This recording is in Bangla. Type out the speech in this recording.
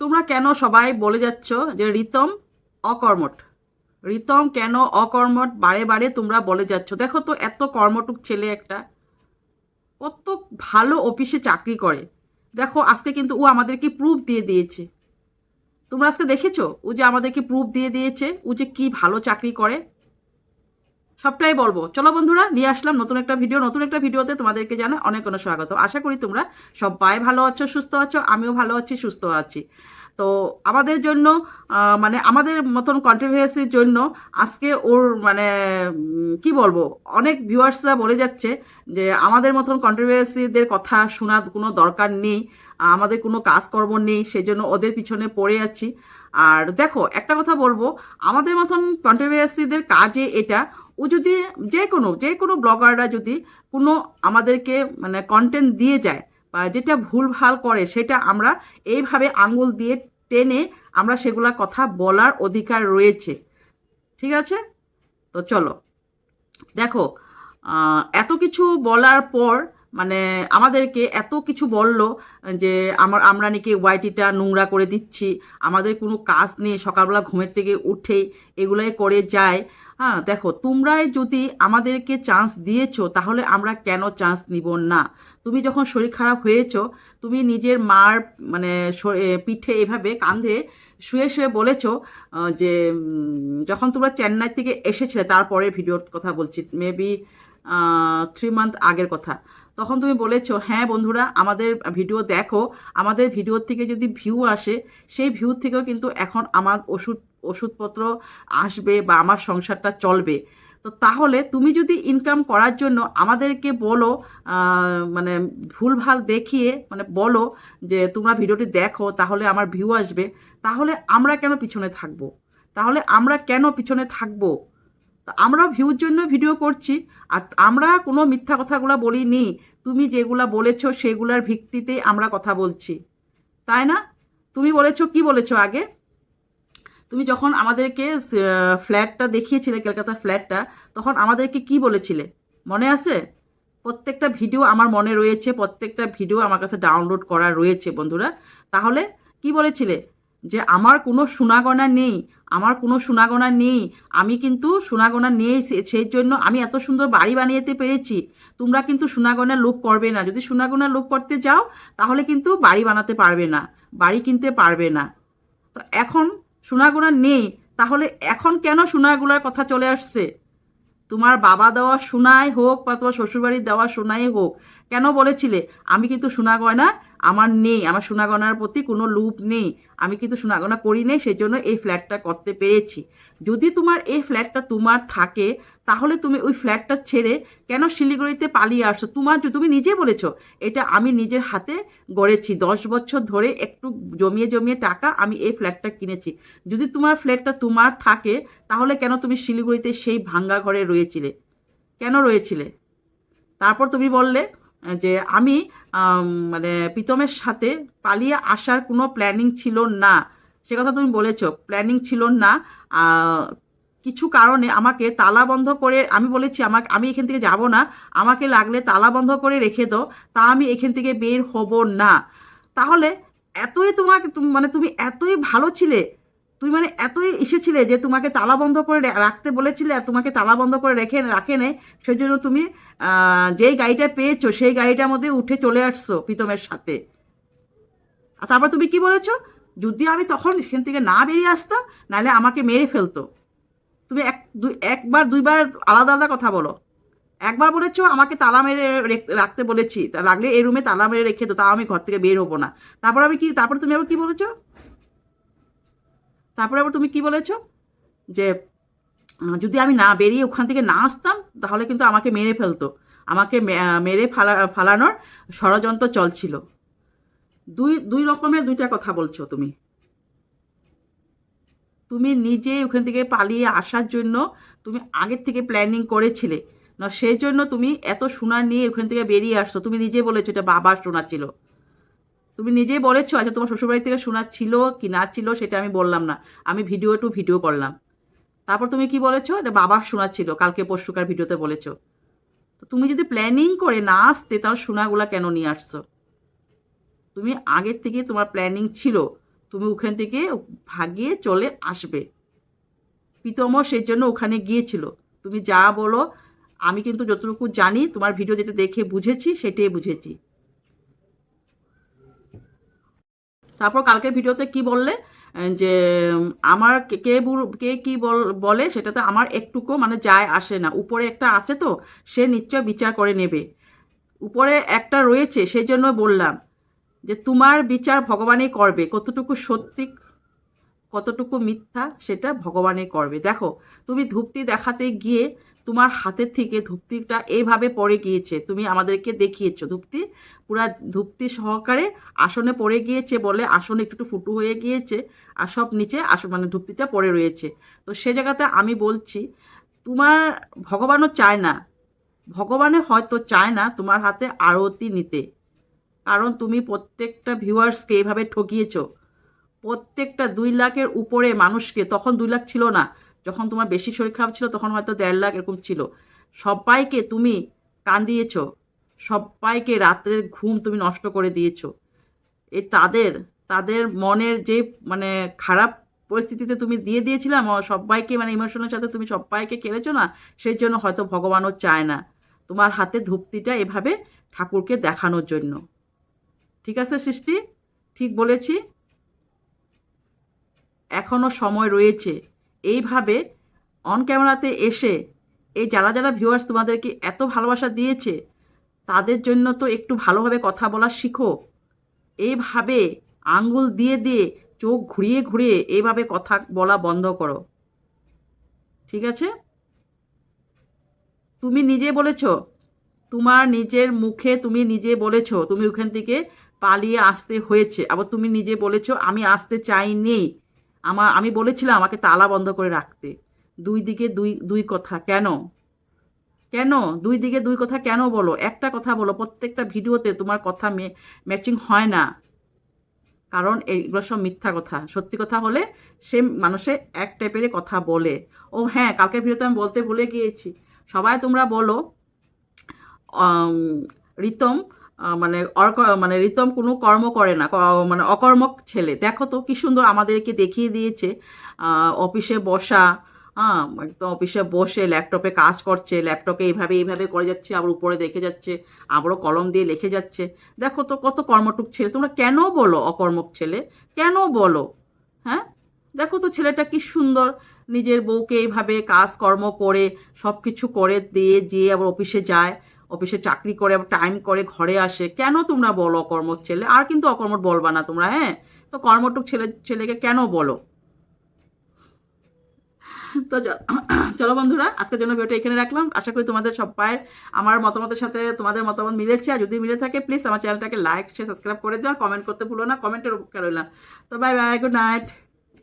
তোমরা কেন সবাই বলে যাচ্ছ যে রিতম অকর্মট রিতম কেন অকর্মট বারে বারে তোমরা বলে যাচ্ছ। দেখো তো এত কর্মটুক ছেলে একটা। কত ভালো অফিসে চাকরি করে। দেখো, আজকে কিন্তু ও আমাদেরকে প্রুফ দিয়ে দিয়েছে। তোমরা আজকে দেখেছ? ও যে আমাদেরকে প্রুফ দিয়ে দিয়েছে। ও যে কি ভালো চাকরি করে। সবটাই বলব। চলো বন্ধুরা, নিয়ে আসলাম নতুন একটা ভিডিও নতুন একটা ভিডিওতে তোমাদেরকে জানাই অনেক অনেক স্বাগত। আশা করি তোমরা সবাই ভালো আছো, সুস্থ আছো, আমিও ভালো আছি, সুস্থ আছি। তো আমাদের জন্য মানে আমাদের মতন কন্ট্রোভার্সির জন্য আজকে ওর মানে কি বলব, অনেক ভিউয়ার্সরা বলে যাচ্ছে যে আমাদের মতন কন্ট্রোভার্সিদের কথা শোনার কোনো দরকার নেই, আমাদের কোনো কাজকর্ম নেই, সেজন্য ওদের পিছনে পড়ে আছি। আর দেখো, একটা কথা বলব, আমাদের মতন কন্ট্রোভার্সিদের কাজে এটা ও যদি যে কোনো যে কোনো ব্লগাররা যদি কোনো আমাদেরকে মানে কন্টেন্ট দিয়ে যায় বা যেটা ভুল ভালো করে সেটা আমরা এইভাবে আঙুল দিয়ে টেনে আমরা সেগুলা কথা বলার অধিকার রয়েছে। ঠিক আছে? তো চলো। দেখো এত কিছু বলার পর মানে আমাদেরকে এত কিছু বলল যে আমার, আমরা নাকি ওয়াইটিটা নোংরা করে দিচ্ছি, আমাদের কোনো কাজ নেই, সকালবেলা ঘুমের থেকে উঠে এগুলাই করে যায়। হ্যাঁ দেখো, তোমরাই যদি আমাদেরকে চান্স দিয়েছ, তাহলে আমরা কেন চান্স নিব না? তুমি যখন শরীর খারাপ হয়েছো, তুমি নিজের মার মানে পিঠে এভাবে কাঁধে শুয়ে শুয়ে বলেছ যে যখন তোমরা চেন্নাই থেকে এসেছিলে তারপরে ভিডিওর কথা বলছি মেবি থ্রি মান্থ আগের কথা। তখন তুমি বলেছ হ্যাঁ বন্ধুরা, আমাদের ভিডিও দেখো। আমাদের ভিডিওর থেকে যদি ভিউ আসে, সেই ভিউ থেকেও কিন্তু এখন আমার ওষুধ, ওষুধপত্র আসবে বা আমার সংসারটা চলবে। তো তাহলে তুমি যদি ইনকাম করার জন্য আমাদেরকে বলো মানে ভুলভাল দেখিয়ে মানে বলো যে তোমরা ভিডিওটি দেখো, তাহলে আমার ভিউ আসবে। তাহলে আমরা কেন পিছনে থাকব? তাহলে আমরা কেন পিছনে থাকব? তা আমরা ভিউর জন্য ভিডিও করছি। আর আমরা কোনো মিথ্যা কথাগুলো বলিনি। তুমি যেগুলা বলেছ সেগুলার ভিত্তিতেই আমরা কথা বলছি। তাই না? তুমি বলেছ, কি বলেছ আগে? তুমি যখন আমাদেরকে ফ্ল্যাটটা দেখিয়েছিলে কলকাতার ফ্ল্যাটটা তখন আমাদেরকে কি বলেছিলে? মনে আছে? প্রত্যেকটা ভিডিও আমার মনে রয়েছে, প্রত্যেকটা ভিডিও আমার কাছে ডাউনলোড করা রয়েছে, বন্ধুরা। তাহলে কি বলেছিলে? যে আমার কোনো সোনাগনা নেই, আমার কোনো সোনাগনা নেই, আমি কিন্তু সোনাগনা নেই সেই জন্য আমি এত সুন্দর বাড়ি বানিয়েতে পেরেছি। তোমরা কিন্তু সোনাগনার লোভ করবে না। যদি সোনাগনার লোভ করতে যাও, তাহলে কিন্তু বাড়ি বানাতে পারবে না, বাড়ি কিনতে পারবে না। তো এখন সোনাগুনা নেই, তাহলে এখন কেন সোনাগুলার কথা চলে আসছে? তোমার বাবা দেওয়া সোনাই হোক বা তোমার শ্বশুরবাড়ির দেওয়া সোনাই হোক, কেন বলেছিলে, আমি কিন্তু সোনা গয়না আমার নেই, আমার সোনা গয়নার প্রতি কোনো লুপ নেই। আমি কিন্তু সোনা গয়না করি নেই সেই জন্য এই ফ্ল্যাটটা করতে পেরেছি। যদি তোমার এই ফ্ল্যাটটা তোমার থাকে, তাহলে তুমি ওই ফ্ল্যাটটা ছেড়ে কেন শিলিগুড়িতে পালিয়ে আসছো? তোমার তুমি নিজে বলেছ, এটা আমি নিজের হাতে গড়েছি। দশ বছর ধরে একটু জমিয়ে জমিয়ে টাকা আমি এই ফ্ল্যাটটা কিনেছি। যদি তোমার ফ্ল্যাটটা তোমার থাকে, তাহলে কেন তুমি শিলিগুড়িতে সেই ভাঙ্গা ঘরে রয়েছিলে? কেন রয়েছিলে? তারপর তুমি বললে যে আমি মানে প্রীতমের সাথে পালিয়ে আসার কোনো প্ল্যানিং ছিল না। সে কথা তুমি বলেছ প্ল্যানিং ছিল না। কিছু কারণে আমাকে তালা বন্ধ করে, আমি বলেছি আমাকে, আমি এখান থেকে যাব না, আমাকে লাগলে তালা বন্ধ করে রেখে দাও, তা আমি এখান থেকে বের হব না। তাহলে এতই তোমাকে মানে তুমি এতই ভালো ছিলে তুমি মানে এতই এসেছিলে যে তোমাকে তালা বন্ধ করে রাখতে বলেছিলে আর তোমাকে তালা বন্ধ করে রেখে রাখে নেই সেই জন্য তুমি যেই গাড়িটা পেয়েছ, সেই গাড়িটার মধ্যে উঠে চলে আসছো প্রীতমের সাথে। আর তারপর তুমি কি বলেছ? যদি আমি তখন সেখান থেকে না বেরিয়ে আসতাম, নাহলে আমাকে মেরে ফেলতো। তুমি এক দুই একবার, দুইবার আলাদা আলাদা কথা বলো। একবার বলেছ, আমাকে তালা মেরে রেখ- রাখতে বলেছি। তা লাগলে এই রুমে তালা মেরে রেখে তো তাও আমি ঘর থেকে বের হব না। তারপর আমি কি, তারপর তুমি আবার কি বলেছ? তারপরে আবার তুমি কি বলেছ? যে যদি আমি না বেরিয়ে ওখান থেকে না আসতাম, তাহলে কিন্তু আমাকে মেরে ফেলতো। আমাকে মেরে ফালা ফালানোর ষড়যন্ত্র চলছিল। দুই দুই রকমের দুইটা কথা বলছো তুমি। তুমি নিজে ওখান থেকে পালিয়ে আসার জন্য তুমি আগের থেকে প্ল্যানিং করেছিলে। না, সেই জন্য তুমি এত সোনা নিয়ে ওখান থেকে বেরিয়ে আসছো। তুমি নিজে বলেছ এটা বাবার সোনা ছিল। তুমি নিজেই বলেছ আচ্ছা তোমার শ্বশুরবাড়ি থেকে সোনা ছিল কি না ছিল সেটা আমি বললাম না। আমি ভিডিও টু ভিডিও করলাম। তারপর তুমি কি বলেছ? এটা বাবার সোনা ছিল, কালকে পরশুকার ভিডিওতে বলেছ। তো তুমি যদি প্ল্যানিং করে না আসতে, তাহলে সোনাগুলা কেন নিয়ে আসছো? তুমি আগের থেকে তোমার প্ল্যানিং ছিল, তুমি ওখান থেকে ভাগিয়ে চলে আসবে। প্রীতমও সেই জন্য ওখানে গিয়েছিল। তুমি যা বলো, আমি কিন্তু যতটুকু জানি, তোমার ভিডিও যেটা দেখে বুঝেছি, সেটাই বুঝেছি। তারপর কালকের ভিডিওতে কি বললে? যে, আমার কে কে কে বলে সেটাতে আমার একটুকু মানে যায়, আসে না। উপরে একটা আছে তো, সে নিশ্চয় বিচার করে নেবে। উপরে একটা রয়েছে সেই জন্য বললাম যে, তোমার বিচার ভগবানই করবে। কতটুকু সত্যি, কতটুকু মিথ্যা, সেটা ভগবানই করবে। দেখো, তুমি ধূপটি দেখাতে গিয়ে তোমার হাতের থেকে ধূপটিটা এইভাবে পড়ে গিয়েছে, তুমি আমাদেরকে দেখিয়েছো। ধূপটি পুরা ধূপটি সহকারে আসনে পড়ে গিয়েছে বলে, আসন একটু ফুটু হয়ে গিয়েছে আর সব নিচে আসন মানে ধূপটিটা পড়ে রয়েছে। তো সে জায়গাতে আমি বলছি, তোমার ভগবানও চায় না। ভগবানে হয়তো চায় না তোমার হাতে আরতি নিতে। কারণ তুমি প্রত্যেকটা ভিউয়ার্সকে এভাবে ঠকিয়েছো। প্রত্যেকটা দুই লাখের উপরে মানুষকে, তখন দুই লাখ ছিল না যখন তোমার বেশি শরীর খারাপ ছিল, তখন হয়তো দেড় লাখ এরকম ছিল। সবাইকে তুমি কান্দিয়েছ সবাইকে রাত্রের ঘুম তুমি নষ্ট করে দিয়েছ। এই তাদের তাদের মনের যে মানে খারাপ পরিস্থিতিতে তুমি দিয়ে দিয়েছিলাম সবাইকে মানে ইমোশনের সাথে তুমি সবাইকে খেলেছো না, সেই জন্য হয়তো ভগবানও চায় না। তোমার হাতে ধূপতিটা এভাবে ঠাকুরকে দেখানোর জন্য। ঠিক আছে, সৃষ্টি? ঠিক বলেছি? এখনও সময় রয়েছে। এইভাবে অন ক্যামেরাতে এসে এই যারা যারা ভিউয়ার্স তোমাদেরকে এত ভালোবাসা দিয়েছে, তাদের জন্য তো একটু ভালোভাবে কথা বলা শিখো। এইভাবে আঙ্গুল দিয়ে দিয়ে চোখ ঘুরিয়ে ঘুরিয়ে এইভাবে কথা বলা বন্ধ করো। ঠিক আছে? তুমি নিজে বলেছ, তোমার নিজের মুখে তুমি নিজে বলেছ, তুমি ওখান থেকে পালিয়ে আসতে হয়েছে। আবার তুমি নিজে বলেছ, আমি আসতে চাইনি। আমার, আমি বলেছিলাম আমাকে তালা বন্ধ করে রাখতে। দুই দিকে দুই দুই কথা, কেন? কেন? দুই দিকে দুই কথা কেন বলো? একটা কথা বলো, প্রত্যেকটা ভিডিওতে তোমার কথা ম্যাচিং হয় না। কারণ এইগুলো সব মিথ্যা কথা। সত্যি কথা হলে সে মানুষে এক টাইপেরই কথা বলে। ও হ্যাঁ কালকের ভিডিওতে আমি বলতে ভুলে গিয়েছি। সবাই তোমরা বলো রিতম মানে মানে রিতম কোনো কর্ম করে না মানে অকর্মক ছেলে। দেখো তো কি সুন্দর আমাদেরকে দেখিয়ে দিয়েছে। অফিসে বসা হ্যাঁ একদম অফিসে বসে ল্যাপটপে কাজ করছে, ল্যাপটপে এইভাবে এইভাবে করে যাচ্ছে, আবার উপরে দেখে যাচ্ছে, আবারও কলম দিয়ে লিখে যাচ্ছে। দেখো তো কত কর্মটুক ছেলে। তোমরা কেন বলো অকর্মক ছেলে? কেন বলো? হ্যাঁ? দেখো তো ছেলেটা কি সুন্দর। নিজের বউকে এইভাবে কাজকর্ম করে সব কিছু করে দিয়ে যেয়ে আবার অফিসে যায়। অফিসে চাকরি করে টাইম করে, ঘরে আসে, কেন তোমরা বলো অকর্মক ছেলে? আর কিন্তু অকর্মট বলবা না তোমরা হ্যাঁ? তো কর্মটুক ছেলে, ছেলেকে কেন বলো? তো চলো বন্ধুরা, আজকের জন্য ভিডিওটা এখানে রাখলাম। আশা করি তোমাদের সবাই আমার মতামতের সাথে তোমাদের মতামত মিলেছে। আর যদি মিলে থাকে প্লিজ আমার চ্যানেলটাকে লাইক শেয়ার সাবস্ক্রাইব করে দিও। আর কমেন্ট করতে ভুলো না কমেন্টের উপকার রইলাম তো বাই বাই গুড নাইট